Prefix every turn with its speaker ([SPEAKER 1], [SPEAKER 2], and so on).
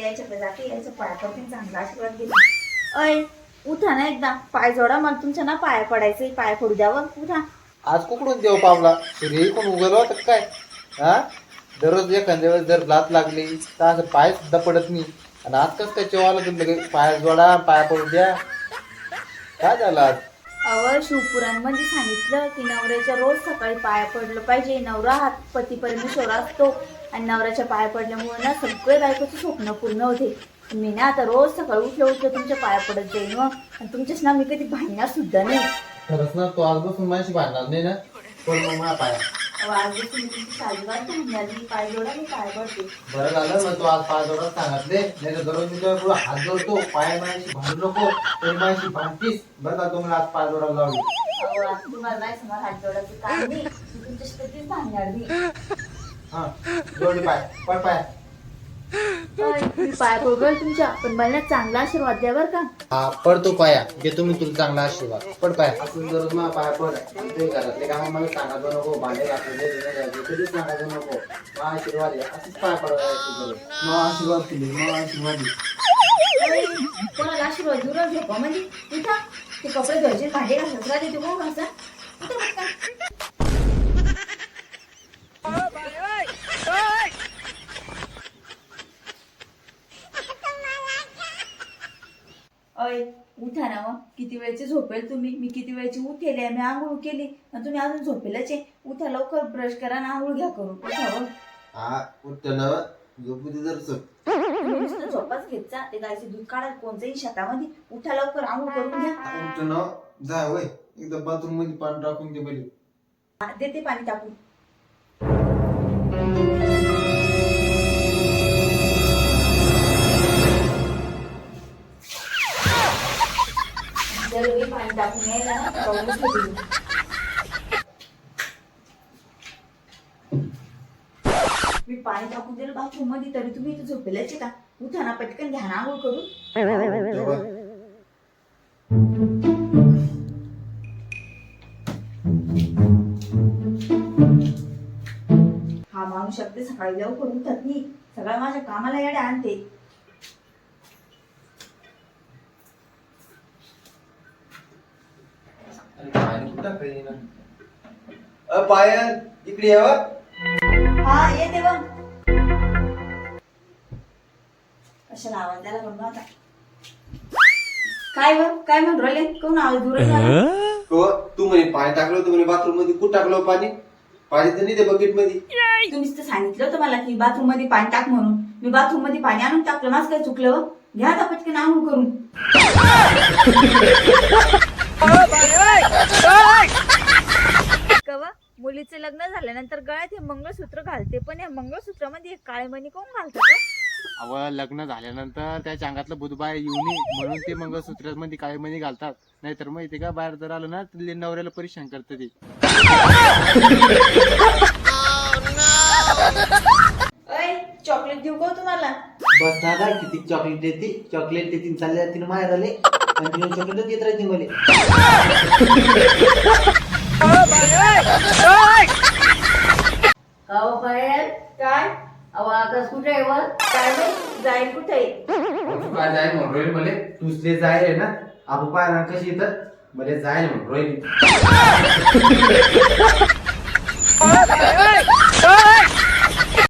[SPEAKER 1] जाते जाते पाया पडते चांगला. आशीर्वाद दिला. अय उठा ना एकदा. पाय जोडा. मला तुमच्या ना पाया पडायचं. पाय पडू द्यावं उठा.
[SPEAKER 2] आज कुकडून देव पावला. सूर्य कोण उगवला होता काय? हा? दररोज एखाद्या वेळेस जर लात लागली तर असं पाय सुद्धा पडत नाही. आणि आज कसं काय जेवायला तुम्ही पाय जोडा पाय पडू द्या. काय झालं आज?
[SPEAKER 1] अव शिवपुराणमध्ये म्हणजे सांगितलं की नवऱ्याच्या रोज सकाळी पाया पडलं पाहिजे. नवरा हा पती परमेश्वर असतो. आणि नवऱ्याच्या पाया पडल्यामुळे ना सगळे बायकोचे स्वप्न पूर्ण होते. मी ना आता रोज सकाळी उठल्या उठल्या तुमच्या पाया पडत जाईन मग आणि तुमच्याच ना मी कधी भांडणार सुद्धा नाही.
[SPEAKER 2] खरंच ना तू आजपासून माझ्याशी भांडणार नाही ना. पण मग मला पाया? बरं झालं मग तू आज पाय जोडा सांगितले नाही. तर दररोज मी तुझ्या पुढे हात जोडतो पाय माझ्याशी भांडू नको तरी माझ्याशी भांडतीस. बरं का तुम्हाला आज पाय जोडायला लावली. हा जोडली पाय. पड पाय.
[SPEAKER 1] मी पाय तुमच्या. पण मला ना चांगला आशीर्वाद द्या बरं का.
[SPEAKER 2] हा पडतो पाया. घेतो मी तुला चांगला आशीर्वाद. पड पाय. आपण दररोज मला पाया पड. ते घरातले काम मला सांगायचं नको. भांडे घातले कधीच सांगायचं नको. मग आशीर्वाद आहे. असंच पाय पडायचं मग आशीर्वाद केली मग आशीर्वाद दे.
[SPEAKER 1] अय, कोणाला आशीर्वाद देऊन झोपा म्हणजे उठा ते कपडे धुवायचे भांडे घासत राहते ते कोण घासा उठा पटकन. अय उठा ना मग. किती वेळची झोपेल तुम्ही? मी किती वेळची उठेली आहे? मी आंघोळ केली. आणि तुम्ही अजून झोपेलच आहे. उठा लवकर ब्रश करा आणि आंघोळ घ्या करून. उठा हो.
[SPEAKER 2] हा उठतं ना. झोपू दे जर
[SPEAKER 1] तुम्ही नुसतं झोपाच घेत जा. ते गायचे दूध काढा कोणत्याही शेतामध्ये. उठा लवकर आंघोळ करून घ्या.
[SPEAKER 2] ना. जा वय एकदा बाथरूममध्ये पाणी टाकून दे पहिले.
[SPEAKER 1] हा, देते पाणी टाकून. मी. पाणी टाकून दिलं बाथरूममध्ये तरी तुम्ही इथे झोपेलायचे का? उठा ना पटकन घ्या ना आंघोळ करून. हा माणूस शकते सकाळी लवकर उठत मी सगळं माझ्या कामाला येडे आणते.
[SPEAKER 2] अरे पाणी कुठं काही ना अ पायल इकडे यावा
[SPEAKER 1] हा येते बघ कशाला आवाज द्यायला म्हणून आता काय बघ काय म्हणून राहिले कोण आवाज दूर झाला
[SPEAKER 2] हो तू म्हणे पाणी टाकलं होतं म्हणे बाथरूममध्ये कुठं टाकलं पाणी पाणी तर नाही ते बकेटमध्ये
[SPEAKER 1] तुम्हीच तर सांगितलं होतं मला की बाथरूममध्ये पाणी टाक म्हणून मी बाथरूममध्ये पाणी आणून टाकलं माझं काय चुकलं? घ्या आता पटकन आंघोळ करून. झाल्यानंतर गळ्यात हे मंगळसूत्र घालते पण या मंगळसूत्रामध्ये काळे मणी कोण घालतात
[SPEAKER 2] अव लग्न झाल्यानंतर त्याच्या अंगातलं बुधबाय येऊ नये म्हणून ते मंगळसूत्रामध्ये काळे मणी घालतात. नाहीतर माहिती का बाहेर जर आलं ना तर नवऱ्याला परेशान करतं ते.
[SPEAKER 1] अय चॉकलेट देऊ का हो तुम्हाला?
[SPEAKER 3] बस दादा किती चॉकलेट देते? चॉकलेट देते चालले जाते माहेर आले कंटिन्यू चॉकलेट देत राहते मला
[SPEAKER 1] अहो पायल काय अहो आकाश कुठे आहे वर काय जाईल कुठे? आहे
[SPEAKER 2] काय जाय म्हणून राहील मले?
[SPEAKER 3] तुझले जायले ना आपण पाय कशी येतात मला जायला म्हणून
[SPEAKER 1] अहो